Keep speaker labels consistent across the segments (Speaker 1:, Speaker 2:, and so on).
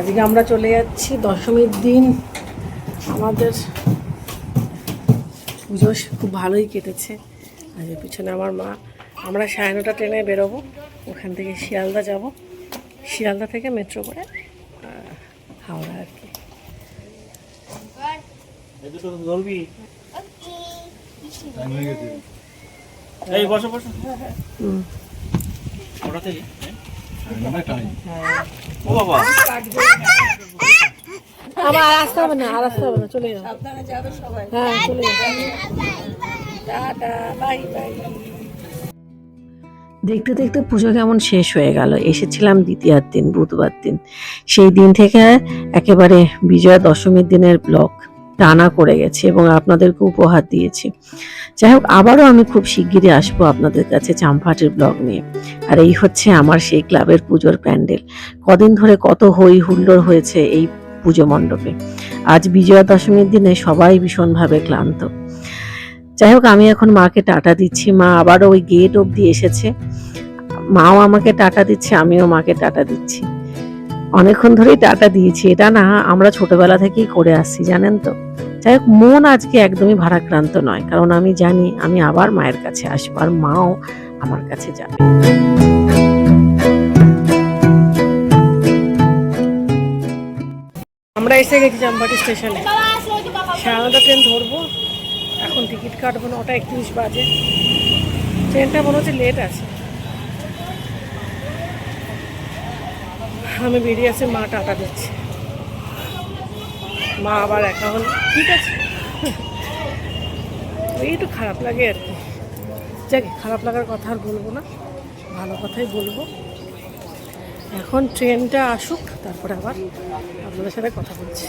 Speaker 1: আজকে আমরা চলে যাচ্ছি দশমীর দিন। আমাদের পুজো খুব ভালোই কেটেছে। আর এর পিছনে আমার মা। আমরা সাড়ে নটা ট্রেনে বেরোবো। ওখান থেকে শিয়ালদা যাব। শিয়ালদা থেকে মেট্রো করে হাওড়া আর কি।
Speaker 2: এই বসো। ওটা থেকে
Speaker 1: দেখতে দেখতে পুজো কেমন শেষ হয়ে গেল। এসেছিলাম দ্বিতীয়ার দিন, বুধবার দিন। সেই দিন থেকে একেবারে বিজয়া দশমীর দিনের ব্লগ টানা করে গেছে এবং আপনাদেরকে উপহার দিয়েছি। যাই হোক আবারও আমি খুব শিগগিরই আসব আপনাদের কাছে চাম্পাহাটির ব্লগ নিয়ে। আর এই হচ্ছে আমার সেই ক্লাবের পুজোর প্যান্ডেল। কদিন ধরে কত হই হুল্লোড় হয়েছে এই পুজো মণ্ডপে। আজ বিজয়া দশমীর দিনে সবাই ভীষণভাবে ক্লান্ত। যাই হোক আমি এখন মাকে টাটা দিচ্ছি। মা আবারও ওই গেট অবধি এসেছে। মাও আমাকে টাটা দিচ্ছে, আমিও মাকে টাটা দিচ্ছি। অনেকক্ষণ ধরেই টাটা দিয়েছি। এটা না আমরা ছোটবেলা থেকেই করে আসছি, জানেন তো? যাই হোক, মন আজকে একদমই ভারাক্রান্ত নয়, কারণ আমি জানি আমি আবার মায়ের কাছে আসব আর মাও আমার কাছে যাবে। আমরা এসে গেছি জামবাটি স্টেশনে। সাড়ে ট্রেন ধরবো, এখন টিকিট কাটবো নটা একত্রিশ বাজে। ট্রেনটা মনে হচ্ছে লেট আছে। আমি বেরিয়ে আসে মা টাটা দিচ্ছে। মা আবার একা হল। ঠিক আছে। ওই একটু খারাপ লাগে আর কি। যাক, খারাপ লাগার কথা আর বলব না। ভালো কথাই বলব। এখন ট্রেনটা আসুক, তারপরে আবার আপনাদের সাথে কথা বলছি।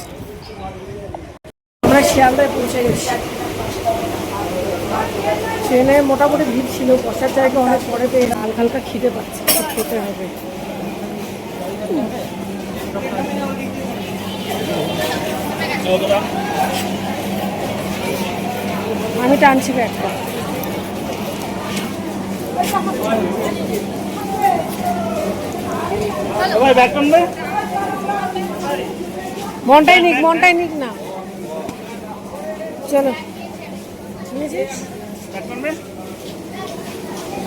Speaker 1: আমরা শিয়ালদায় পৌঁছে গেছি। ট্রেনে মোটামুটি ভিড় ছিল, বসার জায়গা অনেক পরে পেয়ে হালকা হালকা খিদে পাচ্ছে খেতে হবে। আমি টানছি
Speaker 2: টানবে?
Speaker 1: মনটাই নিক মনটাই নিক না। চলো। খাবি
Speaker 2: ব্যাগ টানবে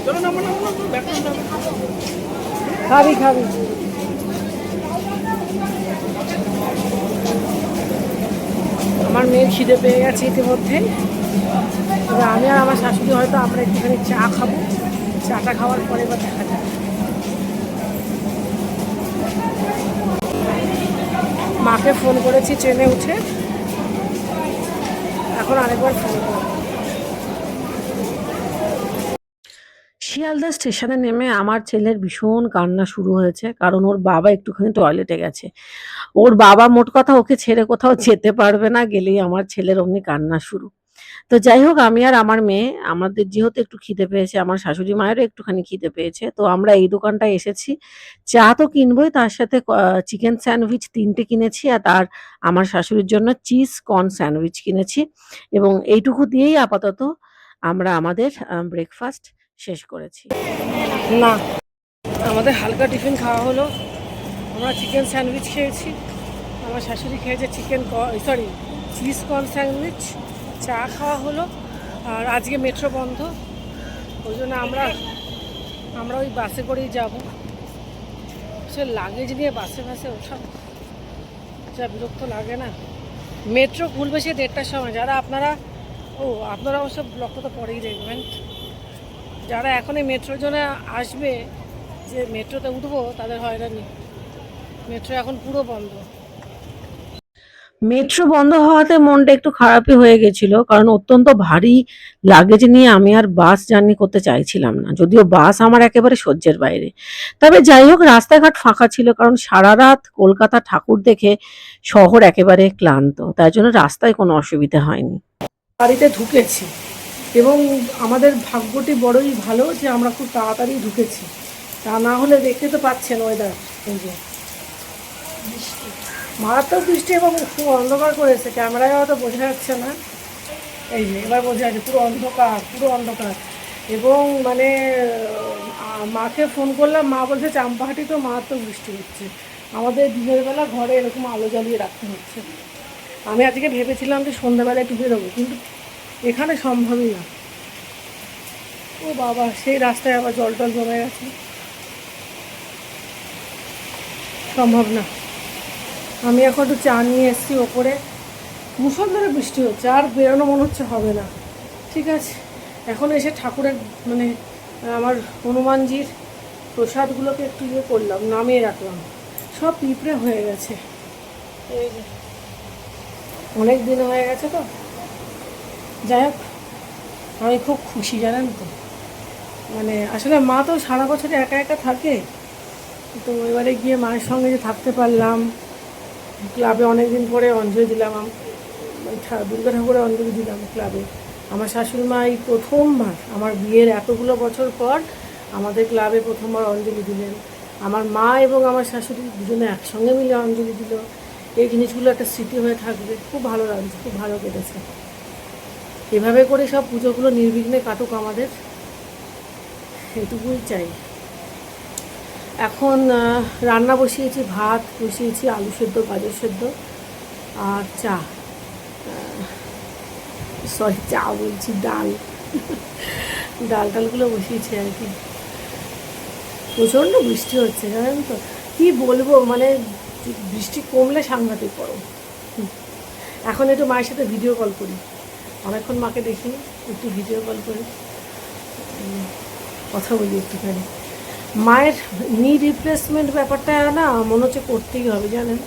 Speaker 2: চলো নামো নামো নামো ব্যাগ টানবে
Speaker 1: খাবি খাবি আমার মেয়ে খিদে পেয়ে গেছে ইতিমধ্যে। এবার আমি আর আমার শাশুড়ি হয়তো আমরা একটুখানি চা খাব। চাটা খাওয়ার পরে এবার দেখা যাবে মাকে ফোন করেছি ট্রেনে উঠে। এখন আরেকবার ফোন করব। শিয়ালদা স্টেশনে নেমে আমার ছেলের ভীষণ কান্না শুরু হয়েছে, কারণ ওর বাবা একটুখানি টয়লেটে গেছে। ওর বাবা মোট কথা ওকে ছেড়ে কোথাও যেতে পারবে না, গেলেই আমার ছেলের অমনি কান্না শুরু। তো যাই হোক, আমি আর আমার মেয়ে, আমাদের যেহেতু একটু খিদে পেয়েছে, আমার শাশুড়ি মায়েরও একটুখানি খিদে পেয়েছে, তো আমরা এই দোকানটায় এসেছি। চা তো কিনবোই, তার সাথে চিকেন স্যান্ডউইচ তিনটে কিনেছি, আর তার, আমার শাশুড়ির জন্য চিজ কর্ন স্যান্ডউইচ কিনেছি। এবং এইটুকু দিয়েই আপাতত আমরা আমাদের ব্রেকফাস্ট শেষ করেছি। না, আমাদের হালকা টিফিন খাওয়া হলো। আমরা চিকেন স্যান্ডউইচ খেয়েছি। আমার শাশুড়ি খেয়েছে chicken sorry, cheese corn sandwich. চা খাওয়া হলো। আর আজকে মেট্রো বন্ধ। ওই জন্য আমরা আমরা ওই বাসে করেই যাব। সে লাগেজ নিয়ে বাসে বাসে ওসব যা বিরক্ত লাগে না। মেট্রো খুলবে সে দেড়টার সময়। যারা আপনারা, ও, আপনারা ওসব ব্লকটা তো পরেই দেখবেন। যারা এখন এই মেট্রোর জন্য আসবে যে মেট্রোতে উঠবো তাদের হয়রানি। মেট্রো এখন পুরো বন্ধ। মেট্রো বন্ধ হওয়াতে মনটা একটু খারাপই হয়ে গেছিল কারণ অত্যন্ত ভারী লাগেজ নিয়ে আমি আর বাস জার্নি করতে চাইছিলাম না। যদিও বাস আমার একেবারে সহ্যের বাইরে। তবে যাই হোক রাস্তাঘাট ফাঁকা ছিল কারণ সারা রাত কলকাতা ঠাকুর দেখে শহর একেবারে ক্লান্ত। তাই জন্য রাস্তায় কোনো অসুবিধা হয়নি। বাড়িতে ঢুকেছি। এবং আমাদের ভাগ্যটি বড়ই ভালো যে আমরা খুব তাড়াতাড়ি ঢুকেছি। তা না হলে দেখতে তো পাচ্ছেন ওয়েদার এই যে। মারাত্মক বৃষ্টি এবং খুব অন্ধকার করেছে। ক্যামেরায় হয়তো বোঝা যাচ্ছে না। এই যে এবার বোঝা যাচ্ছে পুরো অন্ধকার পুরো অন্ধকার। এবং মানে মাকে ফোন করলাম মা বলছে চাম্পাহাটি তো মারাত্মক বৃষ্টি হচ্ছে। আমাদের দিনের বেলা ঘরে এরকম আলো জ্বালিয়ে রাখতে হচ্ছে। আমি আজকে ভেবেছিলাম যে সন্ধ্যাবেলা একটু বেরোবো কিন্তু এখানে সম্ভবই না। ও বাবা, সেই রাস্তায় আবার জল টল জমে গেছে। সম্ভব না। আমি এখন একটু চা নিয়ে এসেছি ওপরে। মুসলধারে বৃষ্টি হচ্ছে, আর বেরোনো মনে হচ্ছে হবে না। ঠিক আছে। এখন এসে ঠাকুরের মানে আমার হনুমানজির প্রসাদগুলোকে একটু ইয়ে করলাম, নামিয়ে রাখলাম। সব পিঁপড়ে হয়ে গেছে। এই যে। অনেক দিন হয়ে গেছে তো। যাই হোক, আমি খুব খুশি, জানেন তো। মানে আসলে মা তো সারা বছর একা একা থাকে। তো এবারে গিয়ে মায়ের সঙ্গে যে থাকতে পারলাম ক্লাবে অনেক দিন পরে অঞ্জলি দিলাম। মানে দুর্গা ঠাকুরের অঞ্জলি দিলাম ক্লাবে আমার শাশুড়ি মা এই প্রথমবার, আমার বিয়ের এতগুলো বছর পর আমাদের ক্লাবে প্রথমবার অঞ্জলি দিলেন। আমার মা এবং আমার শাশুড়ি দুজনে একসঙ্গে মিলে অঞ্জলি দিল। এই জিনিসগুলো একটা স্মৃতি হয়ে থাকবে। খুব ভালো লাগছে, খুব ভালো কেটেছে। এভাবে করে সব পুজোগুলো নির্বিঘ্নে কাটুক আমাদের, এটুকুই চাই। এখন রান্না বসিয়েছি, ভাত বসিয়েছি, আলু সেদ্ধ, গাজর সেদ্ধ আর চা। সরি চা বলছি, ডাল। ডাল টালগুলো বসিয়েছি আর কি। প্রচণ্ড বৃষ্টি হচ্ছে, জানেন তো? কী বলব মানে বৃষ্টি কমলে সাংঘাতিক গরম। এখন একটু মায়ের সাথে ভিডিও কল করি। অনেকক্ষণ মাকে দেখি একটু ভিডিও কল করে কথা বলি একটুখানি। মায়ের নি রিপ্লেসমেন্ট ব্যাপারটা না মনে হচ্ছে করতেই হবে, জানেন?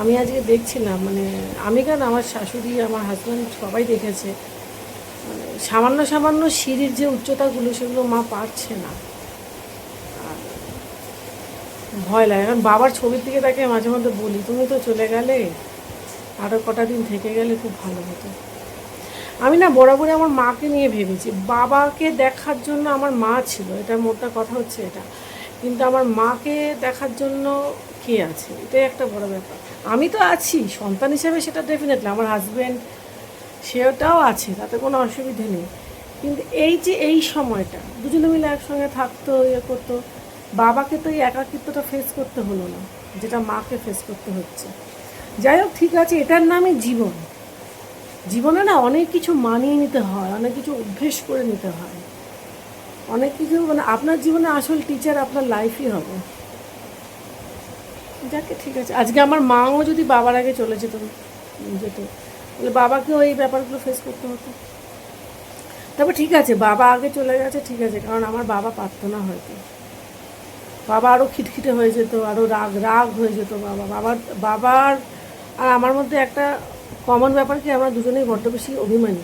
Speaker 1: আমি আজকে দেখছিলাম মানে আমি কেন আমার শাশুড়ি, আমার হাজব্যান্ড সবাই দেখেছে মানে সামান্য সামান্য সিঁড়ির যে উচ্চতাগুলো সেগুলো মা পারছে না। ভয় লাগে, কারণ বাবার ছবির দিকে তাকে মাঝে মধ্যে বলি, তুমি তো চলে গেলে আরও কটা দিন থেকে গেলে খুব ভালো হতো। আমি না বরাবরই আমার মাকে নিয়ে ভেবেছি। বাবাকে দেখার জন্য আমার মা ছিল, এটা মোটা কথা হচ্ছে এটা। কিন্তু আমার মাকে দেখার জন্য কে আছে? এটাই একটা বড় ব্যাপার। আমি তো আছি, সন্তান হিসেবে সেটা ডেফিনেটলি আমার হাজব্যান্ড সেটাও আছে, তাতে কোনো অসুবিধে নেই। কিন্তু এই যে এই সময়টা, দুজনে মিলে একসঙ্গে থাকতো ইয়ে করতো, বাবাকে তো এই একাকিত্বটা ফেস করতে হলো না, যেটা মাকে ফেস করতে হচ্ছে। যাই হোক, ঠিক আছে, এটার নামই জীবন। জীবনে না অনেক কিছু মানিয়ে নিতে হয়, অনেক কিছু অভ্যেস করে নিতে হয়। অনেক কিছু মানে আপনার জীবনে আসল টিচার আপনার লাইফই হবে। যাকে ঠিক আছে। আজকে আমার মাও যদি বাবার আগে চলে যেত যেত, তাহলে বাবাকেও এই ব্যাপারগুলো ফেস করতে হতো। তারপর ঠিক আছে, বাবা আগে চলে গেছে, ঠিক আছে, কারণ আমার বাবা পারতো না হয়তো। বাবা আরও খিটখিটে হয়ে যেত আরও রাগ রাগ হয়ে যেত বাবা। বাবার বাবার আর আমার মধ্যে একটা কমন ব্যাপার কি, আমরা দুজনেই বড্ড বেশি অভিমানী।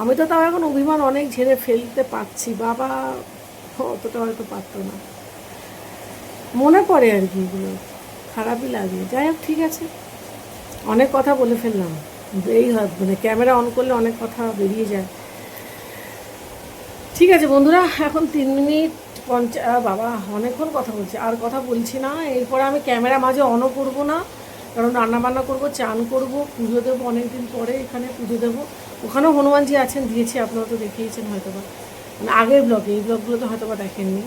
Speaker 1: আমি তো তাও এখন অভিমান অনেক ঝেড়ে ফেলতে পারছি, বাবা অতটা হয়তো পারতো না। মনে পড়ে আর কি এগুলো, খারাপই লাগে। যাই হোক, ঠিক আছে। অনেক কথা বলে ফেললাম এই মানে ক্যামেরা অন করলে অনেক কথা বেরিয়ে যায়। ঠিক আছে বন্ধুরা, এখন তিন মিনিট পঞ্চা, বাবা অনেকক্ষণ কথা বলছি, আর কথা বলছি না, এরপরে আমি ক্যামেরা মাঝে অনও করব না। কারণ রান্না বান্না করব, চান করব, পুজো দেবো অনেকদিন পরে এখানে পুজো দেবো। ওখানেও হনুমানজি আছেন, দিয়েছি, আপনারা তো দেখিয়েছেন হয়তো বা মানে আগের ব্লগে এই ব্লগগুলো তো হয়তো বা দেখেননি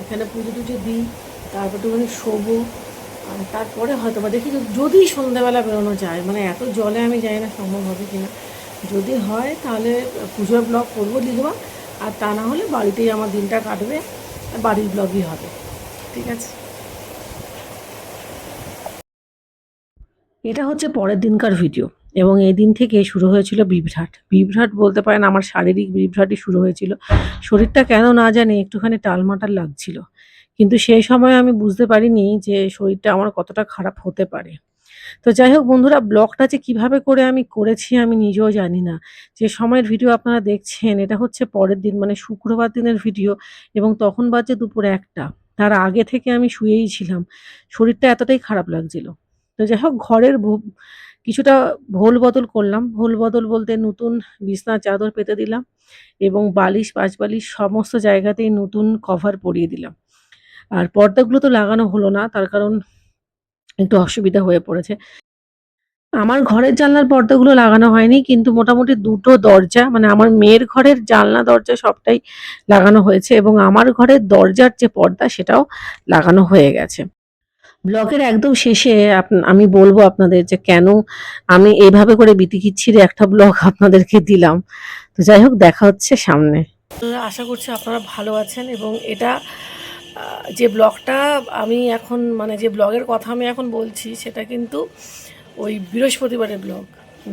Speaker 1: এখানে পুজো টুজো দিই, তারপর একটুখানি শোবো তারপরে হয়তো বা দেখি যদি- সন্ধ্যাবেলা বেরোনো যায়। মানে এত জলে আমি জানি না সম্ভব হবে কিনা। যদি হয় তাহলে পুজোর ব্লগ করব লিখবা, আর তা না হলে বাড়িতেই আমার দিনটা কাটবে, বাড়ির ব্লগই হবে। ঠিক আছে? এটা হচ্ছে পরের দিনকার ভিডিও এবং এই দিন থেকে শুরু হয়েছিল বিভ্রাট। বিভ্রাট বলতে পারেন আমার শারীরিক বিভ্রাটই শুরু হয়েছিল। শরীরটা কেন না জানি একটুখানি টালমাটাল লাগছিল। কিন্তু সেই সময় আমি বুঝতে পারিনি যে শরীরটা আমার কতটা খারাপ হতে পারে। তো যাই হোক বন্ধুরা, ব্লগটা যে কীভাবে করে আমি করেছি আমি নিজেও জানি না। যে সময়ের ভিডিও আপনারা দেখছেন, এটা হচ্ছে পরের দিন মানে শুক্রবার দিনের ভিডিও এবং তখন বাজে দুপুর একটা। তার আগে থেকে আমি শুয়েই ছিলাম। শরীরটা এতটাই খারাপ লাগছিল। তো যাই হোক ঘরের কিছুটা ভোল বদল করলাম। ভোল বদল বলতে নতুন বিছনার চাদর পেতে দিলাম এবং বালিশ পাঁচ বালিশ সমস্ত জায়গাতেই নতুন কভার পরিয়ে দিলাম। আর পর্দাগুলো তো লাগানো হলো না, তার কারণ একটু অসুবিধা হয়ে পড়েছে। আমার ঘরের জানলার পর্দাগুলো লাগানো হয়নি, কিন্তু মোটামুটি দুটো দরজা মানে আমার মেয়ের ঘরের জানলা, দরজা সবটাই লাগানো হয়েছে এবং আমার ঘরের দরজার যে পর্দা, সেটাও লাগানো হয়ে গেছে। ব্লগের একদম শেষে আমি বলব আপনাদের যে কেন আমি এইভাবে করে বিতিকিচ্ছির একটা ব্লগ আপনাদেরকে দিলাম। তো যাই হোক, দেখা হচ্ছে সামনে। আশা করছি আপনারা ভালো আছেন এবং এটা যে ব্লগটা আমি এখন মানে যে ব্লগের কথা আমি এখন বলছি, সেটা কিন্তু ওই বৃহস্পতিবারের ব্লগ,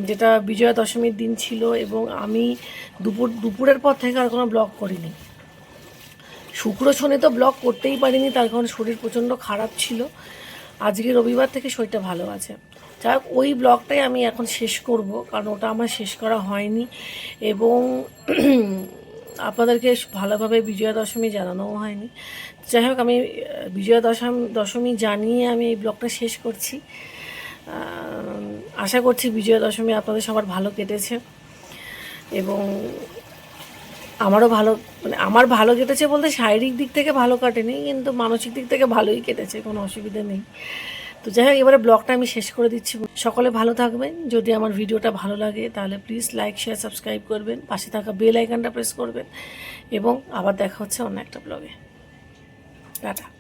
Speaker 1: যেটা বিজয়া দশমীর দিন ছিল এবং আমি দুপুর দুপুরের পর থেকে আর কোনো ব্লগ করিনি। শুক্র শনি তো ব্লগ করতেই পারিনি, তার কারণ শরীর প্রচণ্ড খারাপ ছিল। আজকে রবিবার থেকে শরীরটা ভালো আছে। যাই ওই ব্লগটাই আমি এখন শেষ করব, কারণ ওটা আমার শেষ করা হয়নি। এবং আপনাদেরকে ভালোভাবে বিজয়া দশমী জানানোও হয়নি। যাই হোক, আমি বিজয়া দশম দশমী জানিয়ে আমি এই ব্লগটা শেষ করছি। আশা করছি বিজয়া দশমী আপনাদের সবার ভালো কেটেছে। এবং আমারও ভালো মানে আমার ভালো কেটেছে বলতে শারীরিক দিক থেকে ভালো কাটেনি, কিন্তু মানসিক দিক থেকে ভালোই কেটেছে, কোনো অসুবিধা নেই। তো যাই হোক, এবারে ব্লগটা আমি শেষ করে দিচ্ছি। সকলে ভালো থাকবেন। যদি আমার ভিডিওটা ভালো লাগে, তাহলে প্লিজ লাইক শেয়ার সাবস্ক্রাইব করবেন। পাশে থাকা বেল আইকনটা প্রেস করবেন। এবং আবার দেখা হচ্ছে অন্য একটা ব্লগে টাটা।